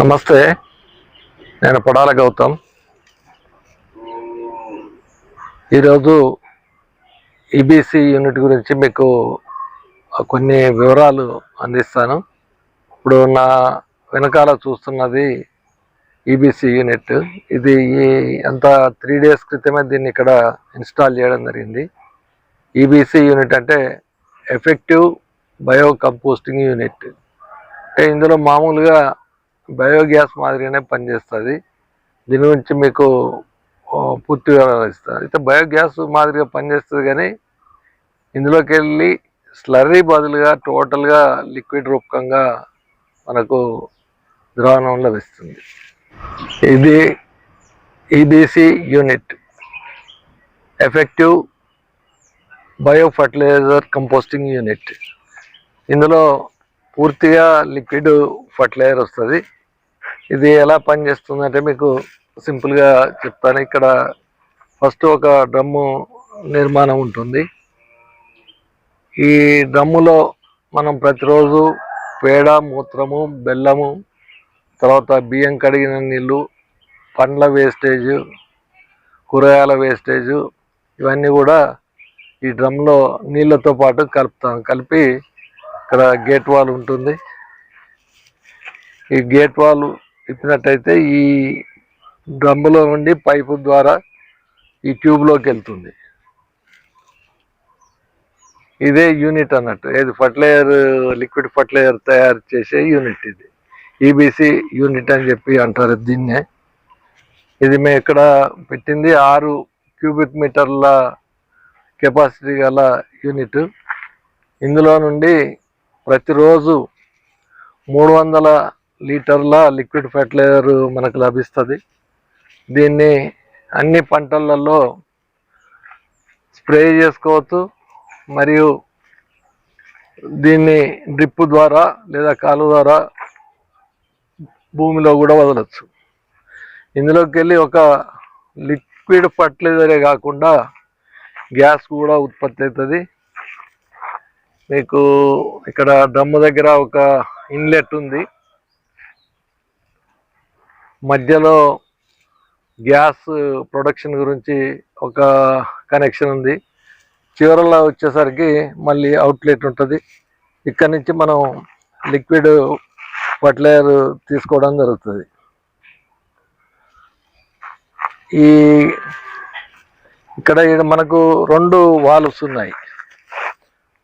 నమస్తే. నేను పొడాల గౌతమ్. ఈరోజు ఈబీసీ యూనిట్ గురించి మీకు కొన్ని వివరాలు అందిస్తాను. ఇప్పుడు నా వెనకాల చూస్తున్నది ఈబీసీ యూనిట్ ఇది ఈ అంత త్రీ డేస్ క్రితమే దీన్ని ఇక్కడ ఇన్స్టాల్ చేయడం జరిగింది. ఈబీసీ యూనిట్ అంటే ఎఫెక్టివ్ బయో కంపోస్టింగ్ యూనిట్ అంటే ఇందులో మామూలుగా బయోగ్యాస్ మాదిరిగానే పనిచేస్తుంది. దీని గురించి మీకు పూర్తి వివరాలు ఇస్తాను. అయితే బయోగ్యాస్ మాదిరిగా పనిచేస్తుంది కానీ ఇందులోకి వెళ్ళి స్లర్రీ బదులుగా టోటల్గా లిక్విడ్ రూపకంగా మనకు ద్రావణం లభిస్తుంది. ఇది EBC unit. Effective bio fertiliser composting unit. ఇందులో పూర్తిగా లిక్విడ్ ఫర్టిలైజర్ వస్తుంది. ఇది ఎలా పనిచేస్తుంది అంటే మీకు సింపుల్గా చెప్తాను. ఇక్కడ ఫస్ట్ ఒక డ్రమ్ము నిర్మాణం ఉంటుంది. ఈ డ్రమ్ములో మనం ప్రతిరోజు పేడ మూత్రము బెల్లము తర్వాత బియ్యం కడిగిన నీళ్ళు పండ్ల వేస్టేజ్ కూరగాయల వేస్టేజ్ ఇవన్నీ కూడా ఈ డ్రమ్లో నీళ్ళతో పాటు కలుపుతాం. కలిపి ఇక్కడ గేట్ వాల్ ఉంటుంది. ఈ గేట్ వాల్ తిప్పినట్టయితే ఈ డ్రమ్ములో నుండి పైపు ద్వారా ఈ ట్యూబ్లోకి వెళ్తుంది. ఇదే యూనిట్ అన్నట్టు. ఏది ఫర్టిలైజర్ లిక్విడ్ ఫర్టిలైజర్ తయారు చేసే యూనిట్ ఇది. ఈబీసీ యూనిట్ అని చెప్పి అంటారు దీన్నే. ఇది మేము ఇక్కడ పెట్టింది ఆరు క్యూబిక్ మీటర్ల కెపాసిటీ గల యూనిట్. ఇందులో నుండి ప్రతిరోజు మూడు వందల లీటర్ల లిక్విడ్ ఫర్టిలైజర్ మనకు లభిస్తుంది. దీన్ని అన్ని పంటలలో స్ప్రే చేసుకోవచ్చు మరియు దీన్ని డ్రిప్ ద్వారా లేదా కాలువ ద్వారా భూమిలో కూడా వదలచ్చు. ఇందులోకి వెళ్ళి ఒక లిక్విడ్ ఫర్టిలైజరే కాకుండా గ్యాస్ కూడా ఉత్పత్తి అవుతుంది. మీకు ఇక్కడ డ్రమ్ము దగ్గర ఒక ఇన్లెట్ ఉంది. మధ్యలో గ్యాస్ ప్రొడక్షన్ గురించి ఒక కనెక్షన్ ఉంది. చివరలో వచ్చేసరికి మళ్ళీ అవుట్లెట్ ఉంటుంది. ఇక్కడ నుంచి మనం లిక్విడ్ ఫర్టిలైజర్ తీసుకోవడం జరుగుతుంది. ఈ ఇక్కడ ఈడ మనకు రెండు వాల్వ్స్ ఉన్నాయి.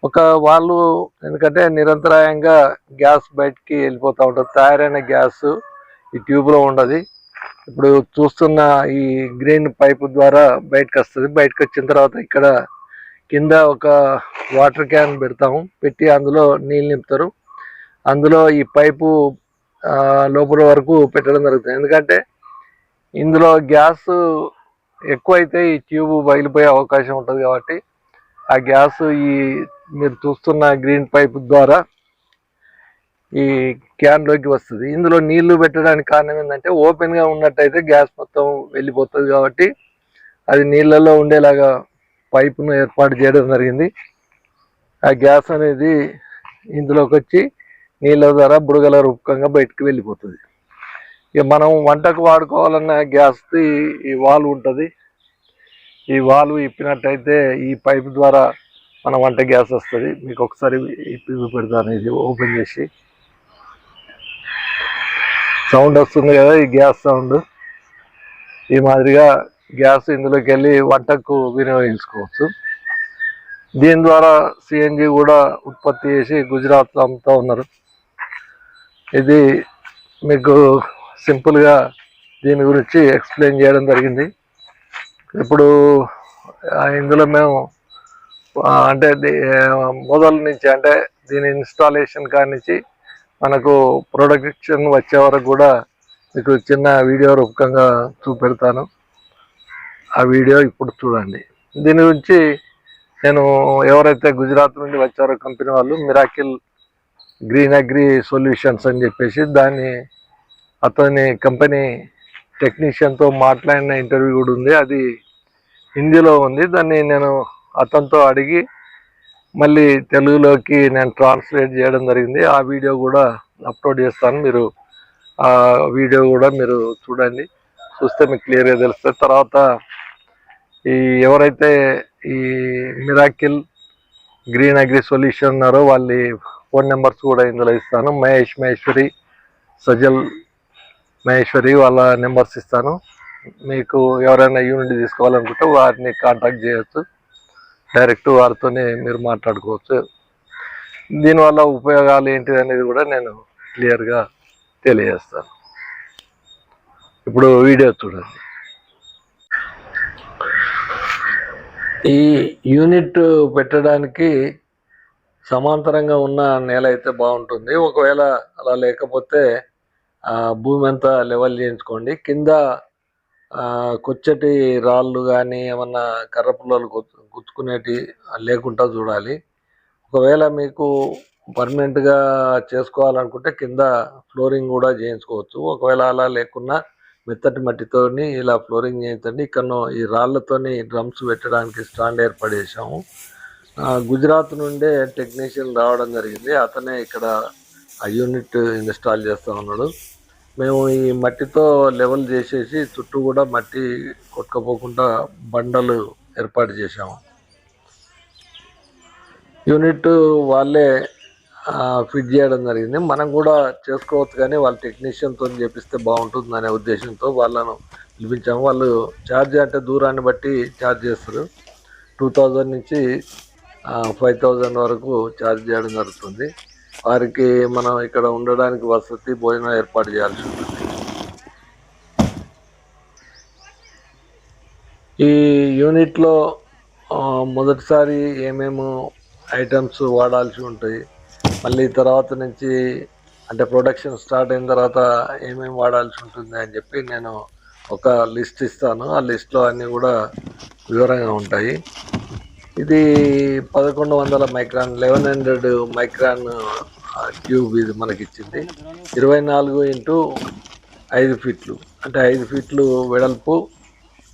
ఒక వాల్వ్ ఎందుకంటే నిరంతరాయంగా గ్యాస్ బయటికి వెళ్ళిపోతూ ఉంటుంది. తయారైన గ్యాస్ ఈ ట్యూబ్లో ఉండదు. ఇప్పుడు చూస్తున్న ఈ గ్రీన్ పైప్ ద్వారా బయటకు వస్తుంది. బయటకు వచ్చిన తర్వాత ఇక్కడ కింద ఒక వాటర్ క్యాన్ పెడతాము. పెట్టి అందులో నీళ్ళు నింపుతారు. అందులో ఈ పైపు లోపల వరకు పెట్టడం జరుగుతుంది. ఎందుకంటే ఇందులో గ్యాస్ ఎక్కువైతే ఈ ట్యూబ్ బయలుపోయే అవకాశం ఉంటుంది కాబట్టి ఆ గ్యాస్ ఈ మీరు చూస్తున్న గ్రీన్ పైప్ ద్వారా ఈ క్యాన్లోకి వస్తుంది. ఇందులో నీళ్ళు పెట్టడానికి కారణం ఏంటంటే ఓపెన్గా ఉన్నట్టయితే గ్యాస్ మొత్తం వెళ్ళిపోతుంది కాబట్టి అది నీళ్ళలో ఉండేలాగా పైపును ఏర్పాటు చేయడం జరిగింది. ఆ గ్యాస్ అనేది ఇందులోకి వచ్చి నీళ్ళ ద్వారా బుడగల రూపకంగా బయటకు వెళ్ళిపోతుంది. ఇక మనం వంటకు వాడుకోవాలన్న గ్యాస్ది ఈ వాల్వ్ ఉంటుంది. ఈ వాల్వ్ ఇప్పినట్టయితే ఈ పైప్ ద్వారా మన వంట గ్యాస్ వస్తుంది. మీకు ఒకసారి ఇప్పి పెడతాను ఇది ఓపెన్ చేసి సౌండ్ వస్తుంది కదా ఈ గ్యాస్ సౌండ్. ఈ మాదిరిగా గ్యాస్ ఇందులోకి వెళ్ళి వంటకు వినియోగించుకోవచ్చు. దీని ద్వారా సిఎన్జి కూడా ఉత్పత్తి చేసి గుజరాత్లో అమ్ముతూ ఉన్నారు. ఇది మీకు సింపుల్గా దీని గురించి ఎక్స్ప్లెయిన్ చేయడం జరిగింది. ఇప్పుడు ఇందులో మేము అంటే మొదల నుంచి అంటే దీని ఇన్స్టాలేషన్ కానించి మనకు ప్రొడక్షన్ వచ్చే వరకు కూడా మీకు చిన్న వీడియో రూపకంగా చూపెడతాను. ఆ వీడియో ఇప్పుడు చూడండి. దీని గురించి నేను ఎవరైతే గుజరాత్ నుండి వచ్చారో కంపెనీ వాళ్ళు మిరాకిల్ గ్రీన్ అగ్రి సొల్యూషన్స్ అని చెప్పేసి దాన్ని అతని కంపెనీ టెక్నీషియన్తో మాట్లాడిన ఇంటర్వ్యూ కూడా ఉంది. అది హిందీలో ఉంది. దాన్ని నేను అతనితో అడిగి మళ్ళీ తెలుగులోకి నేను ట్రాన్స్లేట్ చేయడం జరిగింది. ఆ వీడియో కూడా అప్లోడ్ చేస్తాను. మీరు ఆ వీడియో కూడా మీరు చూడండి. చూస్తే మీకు క్లియర్గా తెలుస్తుంది. తర్వాత ఈ ఎవరైతే ఈ మిరాకిల్ గ్రీన్ అగ్రి సొల్యూషన్ ఉన్నారో వాళ్ళ ఫోన్ నెంబర్స్ కూడా ఇందులో ఇస్తాను. మహేష్ మహేశ్వరి సజల్ మహేశ్వరి వాళ్ళ నెంబర్స్ ఇస్తాను. మీకు ఎవరైనా యూనిట్ తీసుకోవాలనుకుంటే వారిని కాంటాక్ట్ చేయొచ్చు. డైరెక్ట్ వారితోనే మీరు మాట్లాడుకోవచ్చు. దీనివల్ల ఉపయోగాలు ఏంటిది అనేది కూడా నేను క్లియర్గా తెలియజేస్తాను. ఇప్పుడు వీడియో చూడండి. ఈ యూనిట్ పెట్టడానికి సమాంతరంగా ఉన్న నేల అయితే బాగుంటుంది. ఒకవేళ అలా లేకపోతే భూమి అంతా లెవెల్ చేయించుకోండి. కింద కొచ్చటి రాళ్ళు కానీ ఏమన్నా కర్ర పుల్లలు గుచ్చుకునేటి లేకుండా చూడాలి. ఒకవేళ మీకు పర్మనెంట్గా చేసుకోవాలనుకుంటే కింద ఫ్లోరింగ్ కూడా చేయించుకోవచ్చు. ఒకవేళ అలా లేకున్నా మెత్తటి మట్టితోని ఇలా ఫ్లోరింగ్ చేయించండి. ఇక్కడ ఈ రాళ్ళతోని డ్రమ్స్ పెట్టడానికి స్టాండ్ ఏర్పడేసాము గుజరాత్ నుండే టెక్నీషియన్ రావడం జరిగింది. అతనే ఇక్కడ ఆ యూనిట్ ఇన్స్టాల్ చేస్తూ ఉన్నాడు. మేము ఈ మట్టితో లెవెల్ చేసేసి చుట్టూ కూడా మట్టి కొట్టుకపోకుండా బండలు ఏర్పాటు చేసాము యూనిట్ వాళ్ళే ఫిట్ చేయడం జరిగింది. మనం కూడా చేసుకోవచ్చు కానీ వాళ్ళ టెక్నీషియన్తో చేపిస్తే బాగుంటుంది అనే ఉద్దేశంతో వాళ్ళను పిలిపించాము. వాళ్ళు ఛార్జ్ అంటే దూరాన్ని బట్టి ఛార్జ్ చేస్తారు. టూ థౌజండ్ నుంచి ఫైవ్ థౌజండ్ వరకు ఛార్జ్ చేయడం జరుగుతుంది. వారికి మనం ఇక్కడ ఉండడానికి వసతి భోజనం ఏర్పాటు చేయాల్సి ఉంటుంది. ఈ యూనిట్లో మొదటిసారి ఏమేమి ఐటమ్స్ వాడాల్సి ఉంటాయి. మళ్ళీ తర్వాత నుంచి అంటే ప్రొడక్షన్ స్టార్ట్ అయిన తర్వాత ఏమేమి వాడాల్సి ఉంటుంది అని చెప్పి నేను ఒక లిస్ట్ ఇస్తాను. ఆ లిస్ట్లో అన్నీ కూడా వివరంగా ఉంటాయి. ఇది పదకొండు వందల micron eleven hundred micron tube ఇది మనకి ఇచ్చింది ఇరవై నాలుగు ఇంటూ ఐదు ఫీట్లు అంటే ఐదు ఫీట్లు వెడల్పు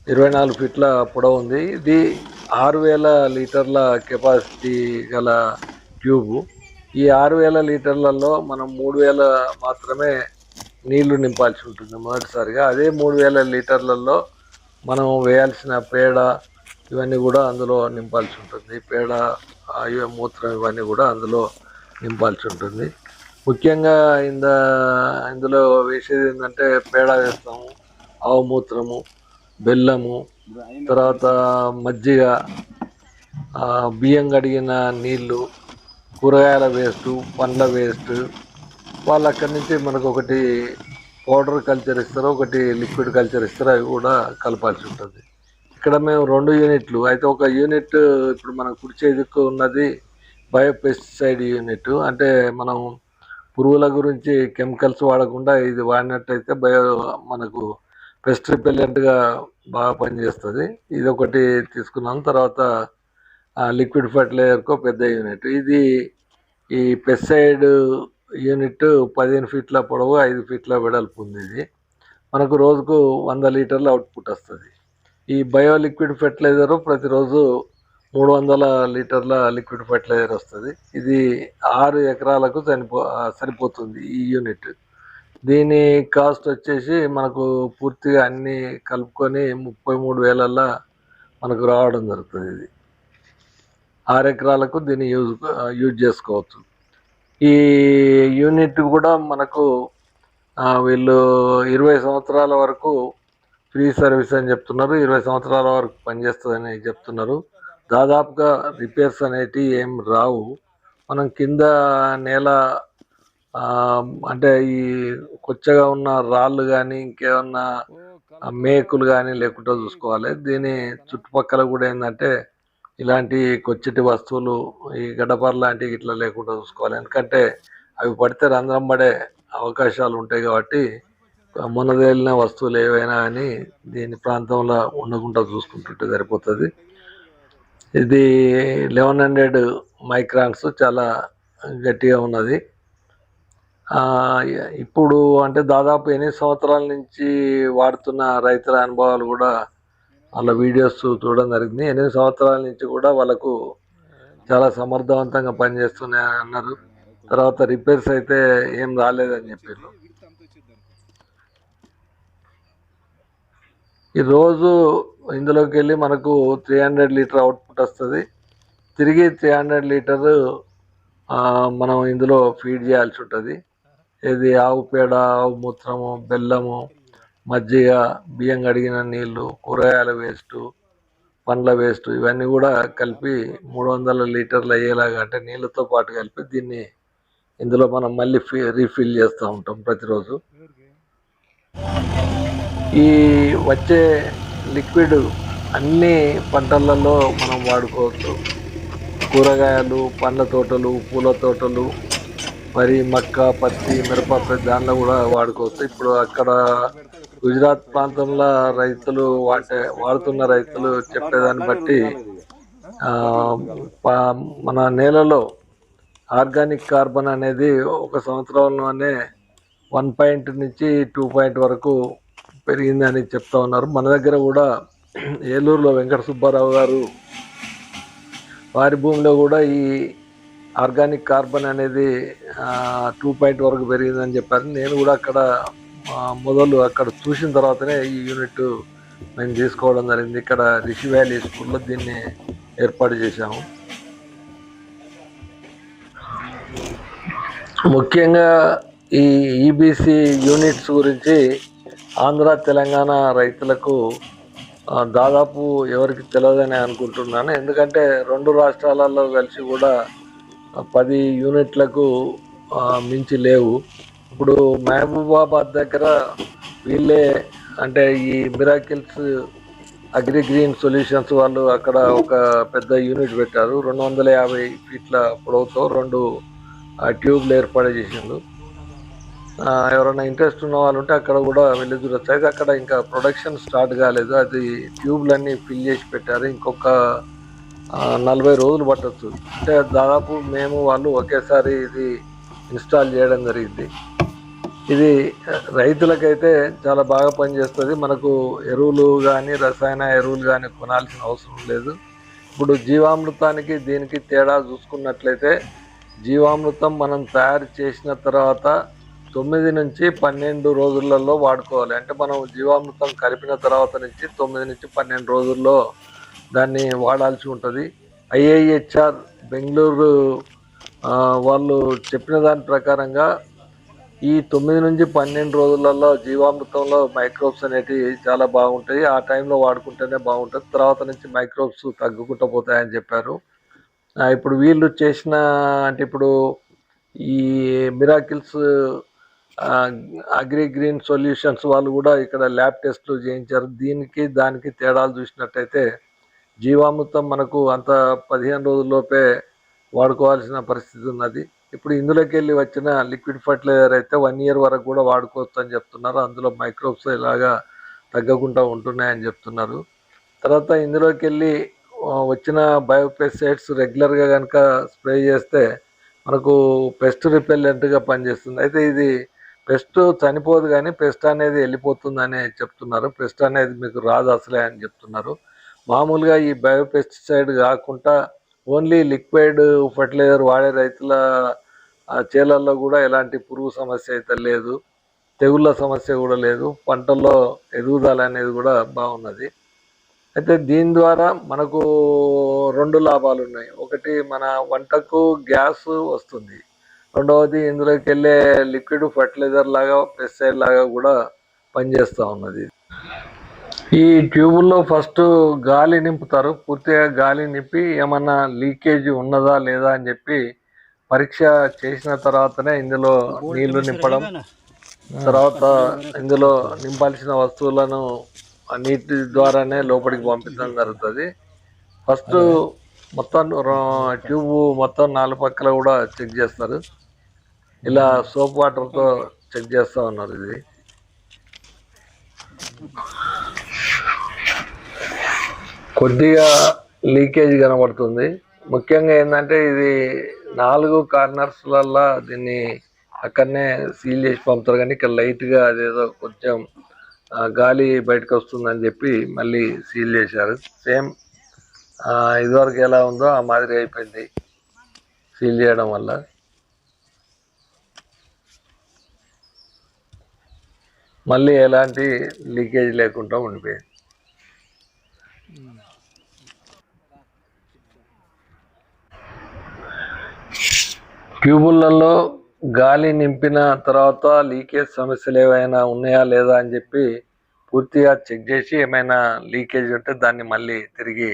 ఇరవై నాలుగు ఫీట్ల పొడవు ఉంది. ఇది ఆరు వేల లీటర్ల కెపాసిటీ గల ట్యూబ్ ఈ ఆరు వేల లీటర్లలో మనం మూడు వేల మాత్రమే నీళ్ళు నింపాల్సి ఉంటుంది మొదటిసారిగా. అదే మూడు వేల లీటర్లలో మనం వేయాల్సిన పేడ ఇవన్నీ కూడా అందులో నింపాల్సి ఉంటుంది. పేడ ఆ, మూత్రం ఇవన్నీ కూడా అందులో నింపాల్సి ఉంటుంది. ముఖ్యంగా ఇంద ఇందులో వేసేది ఏంటంటే పేడ వేస్తాము ఆవు మూత్రము బెల్లము తర్వాత మజ్జిగ బియ్యం కడిగిన నీళ్ళు కూరగాయల వేస్ట్ పండ్ల వేస్ట్. వాళ్ళు అక్కడి నుంచి మనకు ఒకటి పౌడర్ కల్చర్ ఇస్తారు ఒకటి లిక్విడ్ కల్చర్ ఇస్తారు అవి కూడా కలపాల్సి ఉంటుంది. ఇక్కడ మేము రెండు యూనిట్లు. అయితే ఒక యూనిట్ ఇప్పుడు మనం కుడి చేతికి ఉన్నది బయోపెస్టిసైడ్ యూనిట్. అంటే మనం పురుగుల గురించి కెమికల్స్ వాడకుండా ఇది వాడినట్టయితే బయో మనకు పెస్ట్ రిపెల్లెంట్గా బాగా పనిచేస్తుంది. ఇది ఒకటి తీసుకున్నాం. తర్వాత లిక్విడ్ ఫర్టిలైజర్కో పెద్ద యూనిట్. ఇది ఈ పెస్టిసైడ్ యూనిట్ పదిహేను ఫీట్ల పొడవు ఐదు ఫీట్ల వెడల్పు ఉంది ఇది. మనకు రోజుకు వంద లీటర్ల అవుట్పుట్ వస్తుంది. ఈ బయో లిక్విడ్ ఫెర్టిలైజర్ ప్రతిరోజు మూడు వందల లీటర్ల లిక్విడ్ ఫెర్టిలైజర్ వస్తుంది. ఇది ఆరు ఎకరాలకు సరిపో సరిపోతుంది ఈ యూనిట్ దీని కాస్ట్ వచ్చేసి మనకు పూర్తిగా అన్నీ కలుపుకొని ముప్పై మూడు వేలల్లో మనకు రావడం జరుగుతుంది ఇది. ఆరు ఎకరాలకు దీన్ని యూజ్ యూజ్ చేసుకోవచ్చు. ఈ యూనిట్ కూడా మనకు వీళ్ళు ఇరవై సంవత్సరాల వరకు ఫ్రీ సర్వీస్ అని చెప్తున్నారు. ఇరవై సంవత్సరాల వరకు పనిచేస్తుందని చెప్తున్నారు. దాదాపుగా రిపేర్స్ అనేటివి ఏం రావు. మనం కింద నేల అంటే ఈ కొచ్చగా ఉన్న రాళ్ళు కానీ ఇంకేమన్నా మేకులు కానీ లేకుండా చూసుకోవాలి. దీని చుట్టుపక్కల కూడా ఏంటంటే ఇలాంటి కొచ్చటి వస్తువులు ఈ గడ్డపార లాంటివి ఇట్లా లేకుండా చూసుకోవాలి. ఎందుకంటే అవి పడితే రంధ్రం పడే అవకాశాలు ఉంటాయి కాబట్టి మొనదేలిన వస్తువులు ఏవైనా కానీ దీని ప్రాంతంలో ఉండకుండా చూసుకుంటుంటే సరిపోతుంది. ఇది లెవెన్ హండ్రెడ్ మైక్రాన్స్ చాలా గట్టిగా ఉన్నది. ఇప్పుడు అంటే దాదాపు ఎనిమిది సంవత్సరాల నుంచి వాడుతున్న రైతుల అనుభవాలు కూడా వాళ్ళ వీడియోస్ చూడడం జరిగింది. ఎనిమిది సంవత్సరాల నుంచి కూడా వాళ్ళకు చాలా సమర్థవంతంగా పనిచేస్తున్నాయి అన్నారు తర్వాత రిపేర్స్ అయితే ఏం రాలేదని చెప్పారు. ఈరోజు ఇందులోకి వెళ్ళి మనకు త్రీ హండ్రెడ్ లీటర్ అవుట్పుట్ వస్తుంది. తిరిగి త్రీ హండ్రెడ్ లీటర్ మనం ఇందులో ఫీడ్ చేయాల్సి ఉంటుంది. ఇది ఆవు పేడ ఆవు మూత్రము బెల్లము మజ్జిగ బియ్యం కడిగిన నీళ్ళు కూరగాయల వేస్టు పండ్ల వేస్ట్ ఇవన్నీ కూడా కలిపి మూడు వందల లీటర్లు అయ్యేలాగా అంటే నీళ్ళతో పాటు కలిపి దీన్ని ఇందులో మనం మళ్ళీ రీఫిల్ చేస్తూ ఉంటాం ప్రతిరోజు. ఈ వచ్చే లిక్విడ్ అన్ని పంటలలో మనం వాడుకోవచ్చు. కూరగాయలు పండ్ల తోటలు పూల తోటలు మరి మక్క పత్తి మిరప దానిలో కూడా వాడుకోవచ్చు. ఇప్పుడు అక్కడ గుజరాత్ ప్రాంతంలో రైతులు వాటే వాడుతున్న రైతులు చెప్పేదాన్ని బట్టి మన నేలలో ఆర్గానిక్ కార్బన్ అనేది ఒక సంవత్సరంలోనే వన్ పాయింట్ నుంచి టూ పాయింట్ వరకు పెరిగిందని చెప్తా ఉన్నారు. మన దగ్గర కూడా ఏలూరులో వెంకట సుబ్బారావు గారు వారి భూమిలో కూడా ఈ ఆర్గానిక్ కార్బన్ అనేది టూ పాయింట్ వరకు పెరిగిందని చెప్పారు. నేను కూడా అక్కడ మొదలు అక్కడ చూసిన తర్వాతనే ఈ యూనిట్ మేము తీసుకోవడం జరిగింది. ఇక్కడ రిషి వ్యాలీ స్కూల్లో దీన్ని ఏర్పాటు చేశాము. ముఖ్యంగా ఈ ఈబీసీ యూనిట్స్ గురించి ఆంధ్ర తెలంగాణ రైతులకు దాదాపు ఎవరికి తెలియదని అనుకుంటున్నాను. ఎందుకంటే రెండు రాష్ట్రాలలో కలిసి కూడా పది యూనిట్లకు మించి లేవు. ఇప్పుడు మహబూబాబాద్ దగ్గర వీళ్ళే అంటే ఈ మిరాకిల్స్ అగ్రి గ్రీన్ సొల్యూషన్స్ వాళ్ళు అక్కడ ఒక పెద్ద యూనిట్ పెట్టారు. రెండు వందల యాభై ఫీట్ల పొడవుతో రెండు ఆ ట్యూబ్లు ఏర్పాటు చేసిండు ఎవరైనా ఇంట్రెస్ట్ ఉన్న వాళ్ళు ఉంటే అక్కడ కూడా వెళ్ళి చూడొచ్చు. అయితే అక్కడ ఇంకా ప్రొడక్షన్ స్టార్ట్ కాలేదు. అది ట్యూబ్లన్నీ ఫిల్ చేసి పెట్టారు. ఇంకొక నలభై రోజులు పట్టొచ్చు. అంటే దాదాపు మేము వాళ్ళు ఒకేసారి ఇది ఇన్స్టాల్ చేయడం జరిగింది. ఇది రైతులకైతే చాలా బాగా పనిచేస్తుంది. మనకు ఎరువులు కానీ రసాయన ఎరువులు కానీ కొనాల్సిన అవసరం లేదు. ఇప్పుడు జీవామృతానికి దీనికి తేడా చూసుకున్నట్లయితే జీవామృతం మనం తయారు చేసిన తర్వాత తొమ్మిది నుంచి పన్నెండు రోజులలో వాడుకోవాలి. అంటే మనం జీవామృతం కలిపిన తర్వాత నుంచి తొమ్మిది నుంచి పన్నెండు రోజుల్లో దాన్ని వాడాల్సి ఉంటుంది. ఐఐహెచ్ఆర్ బెంగళూరు వాళ్ళు చెప్పిన దాని ప్రకారంగా ఈ తొమ్మిది నుంచి పన్నెండు రోజులలో జీవామృతంలో మైక్రోబ్స్ అనేటివి చాలా బాగుంటాయి. ఆ టైంలో వాడుకుంటేనే బాగుంటుంది. తర్వాత నుంచి మైక్రోబ్స్ తగ్గుకుంటూ పోతాయని చెప్పారు. ఇప్పుడు వీళ్ళు చేసిన అంటే ఇప్పుడు ఈ మిరాకిల్స్ అగ్రి గ్రీన్ సొల్యూషన్స్ వాళ్ళు కూడా ఇక్కడ ల్యాబ్ టెస్ట్లు చేయించారు. దీనికి దానికి తేడాలు చూసినట్టయితే జీవామృతం మనకు అంత పదిహేను రోజుల్లోపే వాడుకోవాల్సిన పరిస్థితి ఉన్నది. ఇప్పుడు ఇందులోకి వెళ్ళి వచ్చిన లిక్విడ్ ఫర్టిలైజర్ అయితే వన్ ఇయర్ వరకు కూడా వాడుకోవచ్చు అని చెప్తున్నారు. అందులో మైక్రోబ్స్ ఇలాగా తగ్గకుండా ఉంటున్నాయని చెప్తున్నారు. తర్వాత ఇందులోకి వెళ్ళి వచ్చిన బయోపెస్టిసైడ్స్ రెగ్యులర్గా కనుక స్ప్రే చేస్తే మనకు పెస్ట్ రిపెల్లెంట్గా పనిచేస్తుంది. అయితే ఇది పెస్ట్ చనిపోదు కానీ పెస్ట్ అనేది వెళ్ళిపోతుందని చెప్తున్నారు. పెస్ట్ అనేది మీకు రాదు అసలే అని చెప్తున్నారు. మామూలుగా ఈ బయోపెస్టిసైడ్ కాకుండా ఓన్లీ లిక్విడ్ ఫర్టిలైజర్ వాడే రైతుల చేలల్లో కూడా ఎలాంటి పురుగు సమస్య అయితే లేదు. తెగుళ్ళ సమస్య కూడా లేదు. పంటల్లో ఎదుగుదల అనేది కూడా బాగున్నది. అయితే దీని ద్వారా మనకు రెండు లాభాలు ఉన్నాయి. ఒకటి మన వంటకు గ్యాస్ వస్తుంది. రెండవది ఇందులోకి వెళ్ళే లిక్విడ్ ఫర్టిలైజర్ లాగా పెస్టిసైడ్ లాగా కూడా పనిచేస్తూ ఉన్నది. ఈ ట్యూబుల్లో ఫస్ట్ గాలి నింపుతారు. పూర్తిగా గాలి నింపి ఏమన్నా లీకేజ్ ఉన్నదా లేదా అని చెప్పి పరీక్ష చేసిన తర్వాతనే ఇందులో నీళ్ళు నింపడం. తర్వాత ఇందులో నింపాల్సిన వస్తువులను నీటి ద్వారానే లోపలికి పంపించడం జరుగుతుంది. ఫస్ట్ మొత్తం ట్యూబ్ మొత్తం నాలుగు పక్కల కూడా చెక్ చేస్తారు. ఇలా సోప్ వాటర్తో చెక్ చేస్తూ ఉన్నారు ఇది. కొద్దిగా లీకేజ్ కనబడుతుంది. ముఖ్యంగా ఏంటంటే ఇది నాలుగు కార్నర్స్లల్లా దీన్ని అక్కడనే సీల్ చేసి పంపుతారు. కానీ ఇక్కడ లైట్గా అదేదో కొంచెం గాలి బయటకు వస్తుందని చెప్పి మళ్ళీ సీల్ చేశారు. సేమ్ ఇదివరకు ఎలా ఉందో ఆ మాదిరి అయిపోయింది సీల్ చేయడం వల్ల. మళ్ళీ ఎలాంటి లీకేజ్ లేకుండా ఉండిపోయింది. ట్యూబులలో గాలి నింపిన తర్వాత లీకేజ్ సమస్యలు ఏవైనా ఉన్నాయా లేదా అని చెప్పి పూర్తిగా చెక్ చేసి ఏమైనా లీకేజ్ ఉంటే దాన్ని మళ్ళీ తిరిగి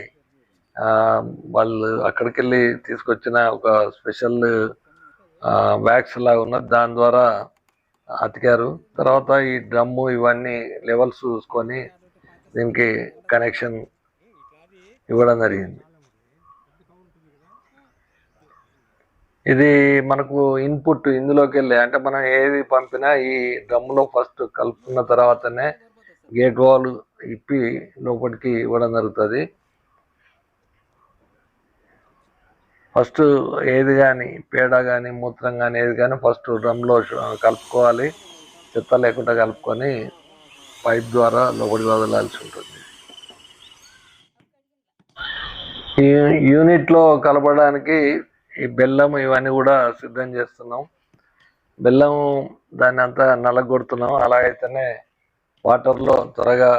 వాళ్ళు అక్కడికి వెళ్ళి తీసుకొచ్చిన ఒక స్పెషల్ వ్యాక్స్ లాగా ఉన్నది దాని ద్వారా అతికారు. తర్వాత ఈ డ్రమ్ము ఇవన్నీ లెవెల్స్ చూసుకొని దీనికి కనెక్షన్ ఇవ్వడం జరిగింది. ఇది మనకు ఇన్పుట్ ఇందులోకి వెళ్ళి అంటే మనం ఏది పంపినా ఈ డ్రమ్ములో ఫస్ట్ కలుపుకున్న తర్వాతనే గేట్ వాల్ ఇప్పి లోపలికి ఇవ్వడం జరుగుతుంది. ఫస్ట్ ఏది కానీ పేడ కానీ మూత్రం కానీ ఏది కానీ ఫస్ట్ డ్రమ్లో కలుపుకోవాలి. చెత్త లేకుండా కలుపుకొని పైప్ ద్వారా లోపలికి వదలాల్సి ఉంటుంది. ఈ యూనిట్లో కలపడానికి ఈ బెల్లం ఇవన్నీ కూడా సిద్ధం చేస్తున్నాం. బెల్లం దాన్ని అంతా నలగొడుతున్నాం. అలా అయితేనే వాటర్లో త్వరగా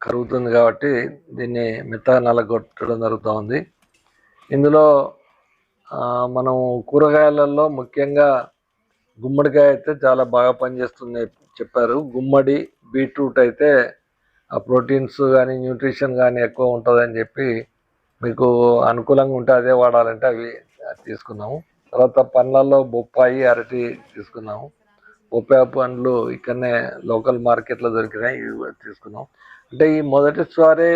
కరుగుతుంది కాబట్టి దీన్ని మెత్తగా నలగొట్టడం జరుగుతూ ఉంది ఇందులో మనం కూరగాయలలో ముఖ్యంగా గుమ్మడికాయ అయితే చాలా బాగా పనిచేస్తుంది చెప్పారు. గుమ్మడి బీట్రూట్ అయితే ఆ ప్రోటీన్స్ కానీ న్యూట్రిషన్ కానీ ఎక్కువ ఉంటుందని చెప్పి మీకు అనుకూలంగా ఉంటే అదే వాడాలంటే అవి తీసుకున్నాము. తర్వాత పండ్లలో బొప్పాయి అరటి తీసుకున్నాము. బొప్పాయి పండ్లు ఇక్కడనే లోకల్ మార్కెట్లో దొరికినాయి ఇవి తీసుకున్నాం అంటే ఈ మొదటిసారి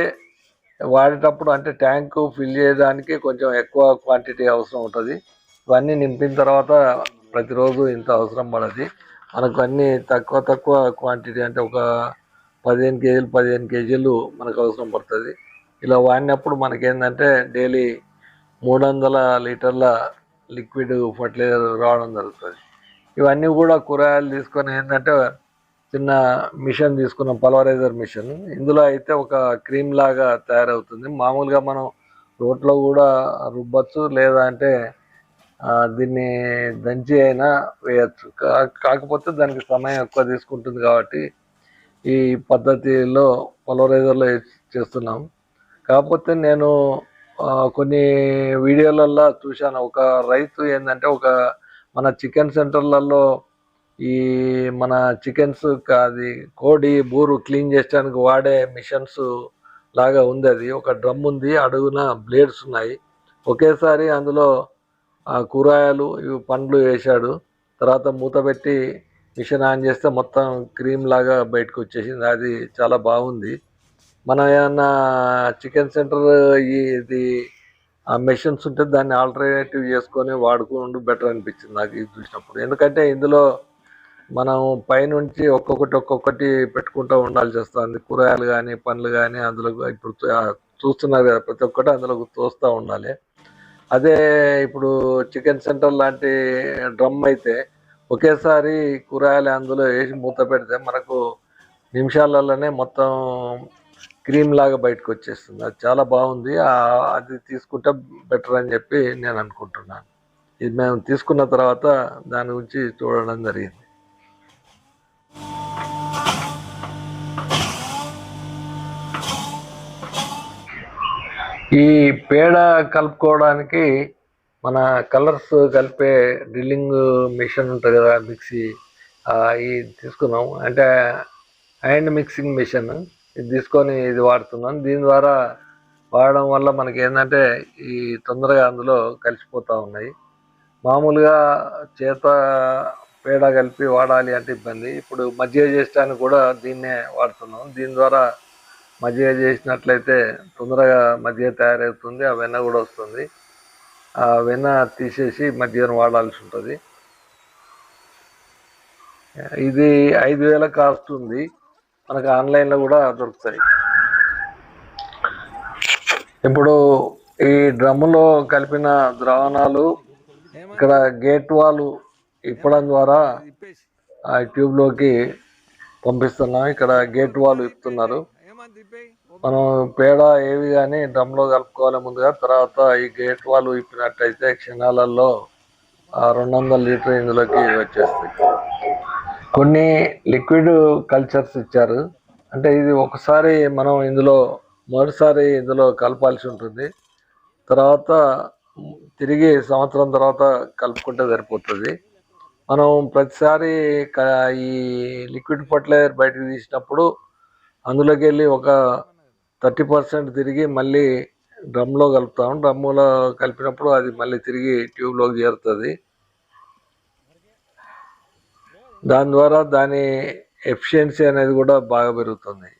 వాడేటప్పుడు అంటే ట్యాంకు ఫిల్ చేయడానికి కొంచెం ఎక్కువ క్వాంటిటీ అవసరం ఉంటుంది. ఇవన్నీ నింపిన తర్వాత ప్రతిరోజు ఇంత అవసరం పడది మనకు అన్నీ తక్కువ తక్కువ క్వాంటిటీ అంటే ఒక పదిహేను కేజీలు పదిహేను కేజీలు మనకు అవసరం పడుతుంది. ఇలా వాడినప్పుడు మనకేంటంటే డైలీ మూడు వందల లీటర్ల లిక్విడ్ ఫర్టిలైజర్ రావడం జరుగుతుంది. ఇవన్నీ కూడా కూరగాయలు తీసుకొని ఏంటంటే చిన్న మిషన్ తీసుకున్నాం పల్వరైజర్ మిషన్. ఇందులో అయితే ఒక క్రీమ్ లాగా తయారవుతుంది. మామూలుగా మనం రోట్లో కూడా రుబ్బచ్చు లేదా అంటే దీన్ని దంచి అయినా వేయచ్చు. కా- కాకపోతే దానికి సమయం ఎక్కువ తీసుకుంటుంది కాబట్టి ఈ పద్ధతిలో పల్వరైజర్లో చేస్తున్నాం. కాకపోతే నేను కొన్ని వీడియోలల్లో చూశాను. ఒక రైతు ఏంటంటే ఒక మన చికెన్ సెంటర్లలో ఈ మన చికెన్స్ అది కోడి బూరు క్లీన్ చేయడానికి వాడే మిషన్స్ లాగా ఉంది అది. ఒక డ్రమ్ ఉంది అడుగున బ్లేడ్స్ ఉన్నాయి. ఒకేసారి అందులో కూరగాయలు ఇవి పండ్లు వేశాడు. తర్వాత మూత పెట్టి మిషన్ ఆన్ చేస్తే మొత్తం క్రీమ్ లాగా బయటకు వచ్చేసింది. అది చాలా బాగుంది. మనం ఏమన్నా చికెన్ సెంటర్ ఇది ఆ మెషిన్స్ ఉంటే దాన్ని ఆల్టర్నేటివ్ చేసుకొని వాడుకుంటూ బెటర్ అనిపించింది నాకు ఇది చూసినప్పుడు. ఎందుకంటే ఇందులో మనం పైనుంచి ఒక్కొక్కటి ఒక్కొక్కటి పెట్టుకుంటూ ఉండాల్సి వస్తుంది. కూరగాయలు కానీ పండ్లు కానీ అందులో ఇప్పుడు చూస్తున్నారు కదా ప్రతి ఒక్కటి అందులో తోస్తూ ఉండాలి. అదే ఇప్పుడు చికెన్ సెంటర్ లాంటి డ్రమ్ అయితే ఒకేసారి కూరగాయలు అందులో వేసి మూత పెడితే మనకు నిమిషాలలోనే మొత్తం క్రీమ్ లాగా బయటకు వచ్చేస్తుంది. అది చాలా బాగుంది. అది తీసుకుంటే బెటర్ అని చెప్పి నేను అనుకుంటున్నాను. ఇది మేము తీసుకున్న తర్వాత దాని గురించి చూడడం జరిగింది. ఈ పేడ కలుపుకోవడానికి మన కలర్స్ కలిపే డ్రిల్లింగ్ మిషన్ ఉంటుంది కదా మిక్సీ. ఇది తీసుకున్నాం. అంటే హ్యాండ్ మిక్సింగ్ మిషన్. ఇది తీసుకొని ఇది వాడుతున్నాం. దీని ద్వారా వాడడం వల్ల మనకి ఏంటంటే ఈ తొందరగా అందులో కలిసిపోతూ ఉన్నాయి. మామూలుగా చేత పేడ కలిపి వాడాలి అంటే ఇబ్బంది. ఇప్పుడు మజ్జిగ చేసడానికి కూడా దీన్నే వాడుతున్నాం. దీని ద్వారా మజ్జిగ చేసినట్లయితే తొందరగా మజ్జిగ తయారవుతుంది ఆ వెన్న కూడా వస్తుంది. ఆ వెన్న తీసేసి మజ్జిగను వాడాల్సి ఉంటుంది. ఇది ఐదు వేల కాస్ట్ ఉంది. మనకు ఆన్లైన్లో కూడా దొరుకుతాయి. ఇప్పుడు ఈ డ్రమ్ములో కలిపిన ద్రావణాలు ఇక్కడ గేట్ వాళ్ళు ఇప్పడం ద్వారా ఆ ట్యూబ్లోకి పంపిస్తున్నాం. ఇక్కడ గేట్ వాల్ ఇప్పుతున్నారు మనం పేడ ఏవి కానీ డ్రమ్లో కలుపుకోవాలి ముందుగా. తర్వాత ఈ గేట్ వాల్ ఇప్పినట్టయితే క్షణాలలో ఆ రెండు వందల లీటర్ ఇందులోకి వచ్చేస్తాయి. కొన్ని లిక్విడ్ కల్చర్స్ ఇచ్చారు. అంటే ఇది ఒకసారి మనం ఇందులో మొదటిసారి ఇందులో కలపాల్సి ఉంటుంది. తర్వాత తిరిగి సంవత్సరం తర్వాత కలుపుకుంటే సరిపోతుంది. మనం ప్రతిసారి ఈ లిక్విడ్ ఫర్టిలైజర్ బయటకు తీసినప్పుడు అందులోకి వెళ్ళి ఒక థర్టీ పర్సెంట్ తిరిగి మళ్ళీ డ్రమ్లో కలుపుతాం. డ్రమ్ములో కలిపినప్పుడు అది మళ్ళీ తిరిగి ట్యూబ్లోకి చేరుతుంది. దాని ద్వారా దాని ఎఫిషియన్సీ అనేది కూడా బాగా పెరుగుతుంది.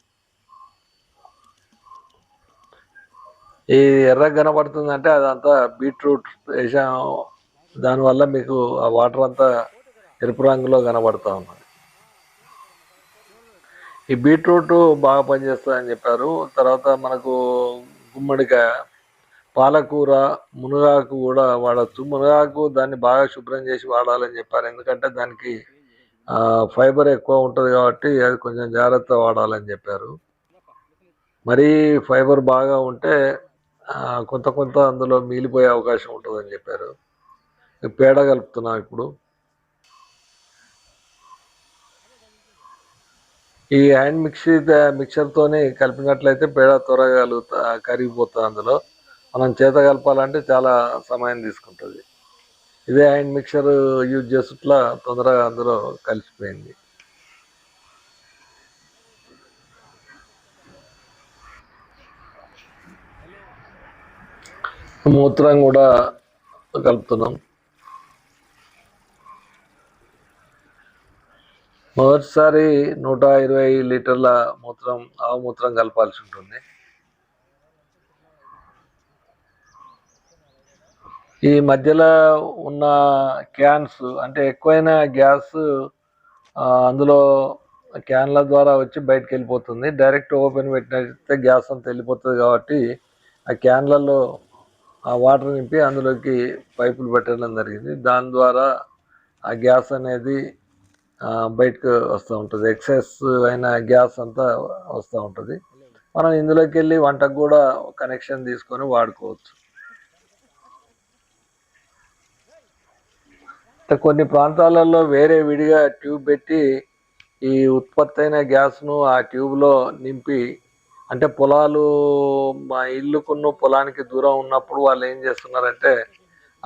ఈ ఎర్ర కనబడుతుంది అంటే అదంతా బీట్రూట్ వేసాం. దానివల్ల మీకు ఆ వాటర్ అంతా ఎరుపు రంగులో కనబడుతూ ఉన్నది. ఈ బీట్రూట్ బాగా పనిచేస్తుందని చెప్పారు. తర్వాత మనకు గుమ్మడికాయ పాలకూర మునగాకు కూడా వాడచ్చు. మునగాకు దాన్ని బాగా శుభ్రం చేసి వాడాలని చెప్పారు. ఎందుకంటే దానికి ఫైబర్ ఎక్కువ ఉంటుంది కాబట్టి అది కొంచెం జాగ్రత్త వాడాలని చెప్పారు. మరీ ఫైబర్ బాగా ఉంటే కొంత కొంత అందులో మిగిలిపోయే అవకాశం ఉంటుందని చెప్పారు. పేడ కలుపుతున్నాం ఇప్పుడు. ఈ హ్యాండ్ మిక్సీ మిక్సర్తోని కలిపినట్లయితే పేడ త్వరగా కలుగుతా కరిగిపోతుంది అందులో. మనం చేత కలపాలంటే చాలా సమయం తీసుకుంటుంది. ఇదే హ్యాండ్ మిక్సర్ యూజ్ చేసేట్లా తొందరగా అందులో కలిసిపోయింది. మూత్రం కూడా కలుపుతున్నాం. మొదటిసారి నూట ఇరవై లీటర్ల మూత్రం ఆవు మూత్రం కలపాల్సి ఉంటుంది. ఈ మధ్యలో ఉన్న క్యాన్స్ అంటే ఎక్కువైన గ్యాస్ అందులో క్యాన్ల ద్వారా వచ్చి బయటకు వెళ్ళిపోతుంది. డైరెక్ట్ ఓపెన్ పెట్టినట్లయితే గ్యాస్ అంతా వెళ్ళిపోతుంది కాబట్టి ఆ క్యాన్లలో ఆ వాటర్ నింపి అందులోకి పైపులు పెట్టడం జరిగింది. దాని ద్వారా ఆ గ్యాస్ అనేది బయటకు వస్తూ ఉంటుంది. ఎక్సెస్ అయిన గ్యాస్ అంతా వస్తూ ఉంటుంది. మనం ఇందులోకి వెళ్ళి వంటకు కూడా కనెక్షన్ తీసుకొని వాడుకోవచ్చు. కొన్ని ప్రాంతాలలో వేరే విడిగా ట్యూబ్ పెట్టి ఈ ఉత్పత్తి అయిన గ్యాస్ను ఆ ట్యూబ్లో నింపి అంటే పొలాలు మా ఇల్లుకున్న పొలానికి దూరం ఉన్నప్పుడు వాళ్ళు ఏం చేస్తున్నారంటే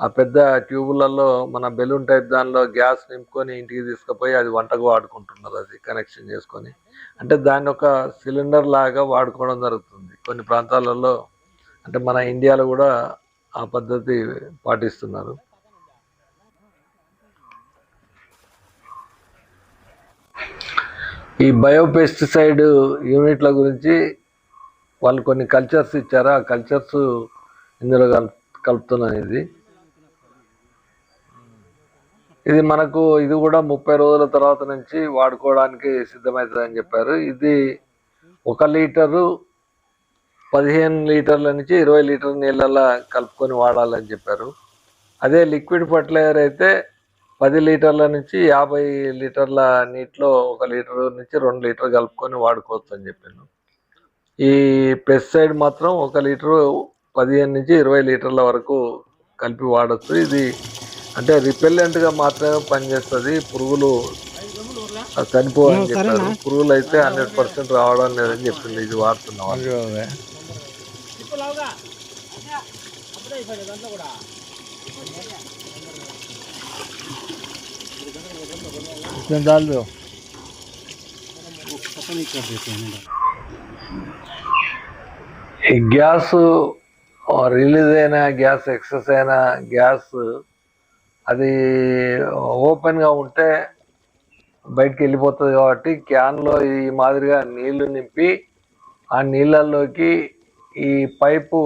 ఆ పెద్ద ట్యూబులలో మన బెలూన్ టైప్ దానిలో గ్యాస్ నింపుకొని ఇంటికి తీసుకుపోయి అది వంటకు వాడుకుంటున్నారు అది కనెక్షన్ చేసుకొని. అంటే దాన్ని ఒక సిలిండర్ లాగా వాడుకోవడం జరుగుతుంది. కొన్ని ప్రాంతాలలో అంటే మన ఇండియాలో కూడా ఆ పద్ధతి పాటిస్తున్నారు. ఈ బయోపెస్టిసైడ్ యూనిట్ల గురించి వాళ్ళు కొన్ని కల్చర్స్ ఇచ్చారు? ఆ కల్చర్స్ ఇందులో కలుపుతున్నాను ఇది. ఇది మనకు ఇది కూడా ముప్పై రోజుల తర్వాత నుంచి వాడుకోవడానికి సిద్ధమవుతుందని చెప్పారు. ఇది ఒక లీటరు పదిహేను లీటర్ల నుంచి ఇరవై లీటర్ నీళ్ళల్లో కలుపుకొని వాడాలని చెప్పారు. అదే లిక్విడ్ ఫర్టిలైజర్ అయితే పది లీటర్ల నుంచి యాభై లీటర్ల నీటిలో ఒక లీటర్ నుంచి రెండు లీటర్ కలుపుకొని వాడుకోవచ్చు అని చెప్పాను. ఈ పెస్టిసైడ్ మాత్రం ఒక లీటరు పదిహేను నుంచి ఇరవై లీటర్ల వరకు కలిపి వాడచ్చు. ఇది అంటే రిపెల్లెంట్గా మాత్రమే పనిచేస్తుంది పురుగులు చనిపోవాలని చెప్పారు. పురుగులు అయితే హండ్రెడ్ పర్సెంట్ రావడం లేదని చెప్పింది ఇది వాడుతున్నాం ఈ గ్యాస్ రిలీజ్ అయినా గ్యాస్ ఎక్సెస్ అయినా గ్యాస్ అది ఓపెన్గా ఉంటే బయటికి వెళ్ళిపోతుంది కాబట్టి క్యాన్లో ఈ మాదిరిగా నీళ్ళు నింపి ఆ నీళ్ళల్లోకి ఈ పైపు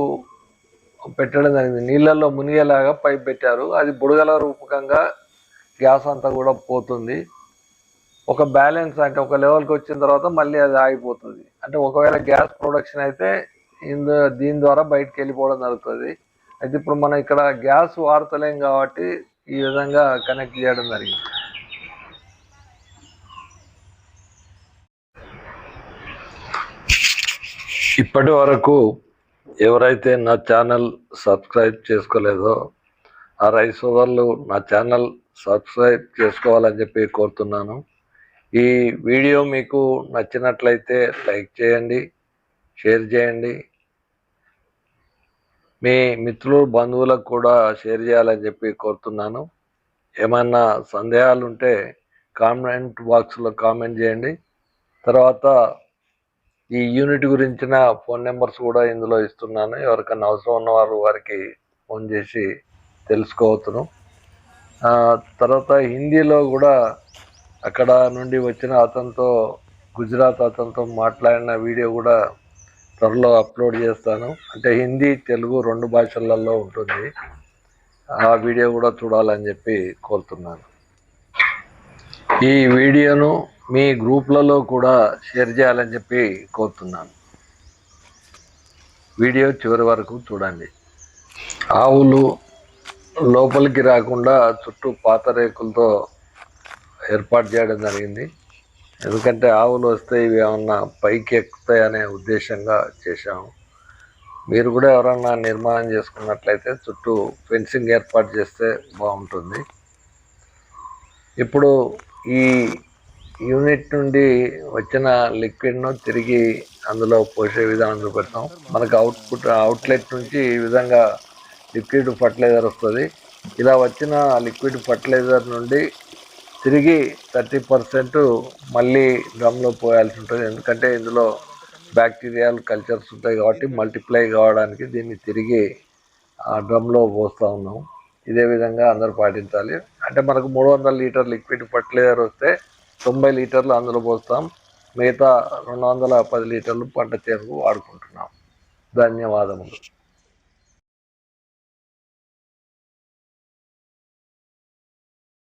పెట్టడం జరిగింది. నీళ్ళల్లో మునిగేలాగా పైప్ పెట్టారు. అది బుడగల రూపకంగా గ్యాస్ అంతా కూడా పోతుంది. ఒక బ్యాలెన్స్ అంటే ఒక లెవెల్కి వచ్చిన తర్వాత మళ్ళీ అది ఆగిపోతుంది. అంటే ఒకవేళ గ్యాస్ ప్రొడక్షన్ అయితే ఇందు దీని ద్వారా బయటకు వెళ్ళిపోవడం జరుగుతుంది. అయితే ఇప్పుడు మనం ఇక్కడ గ్యాస్ వాడతలేం కాబట్టి ఈ విధంగా కనెక్ట్ చేయడం జరిగింది. ఇప్పటి వరకు ఎవరైతే నా ఛానల్ సబ్స్క్రైబ్ చేసుకోలేదో ఆ రైతు సోదరులు నా ఛానల్ సబ్స్క్రైబ్ చేసుకోవాలని చెప్పి కోరుతున్నాను. ఈ వీడియో మీకు నచ్చినట్లయితే లైక్ చేయండి షేర్ చేయండి. మీ మిత్రులు బంధువులకు కూడా షేర్ చేయాలని చెప్పి కోరుతున్నాను. ఏమన్నా సందేహాలు ఉంటే కామెంట్ బాక్స్లో కామెంట్ చేయండి. తర్వాత ఈ యూనిట్ గురించిన ఫోన్ నెంబర్స్ కూడా ఇందులో ఇస్తున్నాను. ఎవరికైనా అవసరం ఉన్నవారు వారికి ఫోన్ చేసి తెలుసుకోవచ్చును. తర్వాత హిందీలో కూడా అక్కడ నుండి వచ్చిన అతనితో గుజరాత్ అతనితో మాట్లాడిన వీడియో కూడా త్వరలో అప్లోడ్ చేస్తాను. అంటే హిందీ తెలుగు రెండు భాషలలో ఉంటుంది. ఆ వీడియో కూడా చూడాలని చెప్పి కోరుతున్నాను. ఈ వీడియోను మీ గ్రూప్లలో కూడా షేర్ చేయాలని చెప్పి కోరుతున్నాను. వీడియో చివరి వరకు చూడండి. ఆవులు లోపలికి రాకుండా చుట్టూ పాత రేకులతో ఏర్పాటు చేయడం జరిగింది. ఎందుకంటే ఆవులు వస్తే ఇవి ఏమన్నా పైకి ఎక్కుతాయనే ఉద్దేశంగా చేశాము. మీరు కూడా ఎవరన్నా నిర్మాణం చేసుకున్నట్లయితే చుట్టూ ఫెన్సింగ్ ఏర్పాటు చేస్తే బాగుంటుంది. ఇప్పుడు ఈ యూనిట్ నుండి వచ్చిన లిక్విడ్ను తిరిగి అందులో పోసే విధానం చూపెడతాం. మనకు అవుట్పుట్ అవుట్లెట్ నుంచి ఈ విధంగా లిక్విడ్ ఫర్టిలైజర్ వస్తుంది. ఇలా వచ్చిన లిక్విడ్ ఫర్టిలైజర్ నుండి తిరిగి థర్టీ పర్సెంట్ మళ్ళీ డ్రమ్లో పోయాల్సి ఉంటుంది. ఎందుకంటే ఇందులో బ్యాక్టీరియాలు కల్చర్స్ ఉంటాయి కాబట్టి మల్టిప్లై కావడానికి దీన్ని తిరిగి ఆ డ్రమ్లో పోస్తూ ఉన్నాం. ఇదే విధంగా అందరూ పాటించాలి. అంటే మనకు మూడు వందల లీటర్ లిక్విడ్ ఫర్టిలైజర్ వస్తే తొంభై లీటర్లు అందులో పోస్తాం. మిగతా రెండు వందల పది లీటర్లు పంట చేరుకు వాడుకుంటున్నాం. ధన్యవాదములు.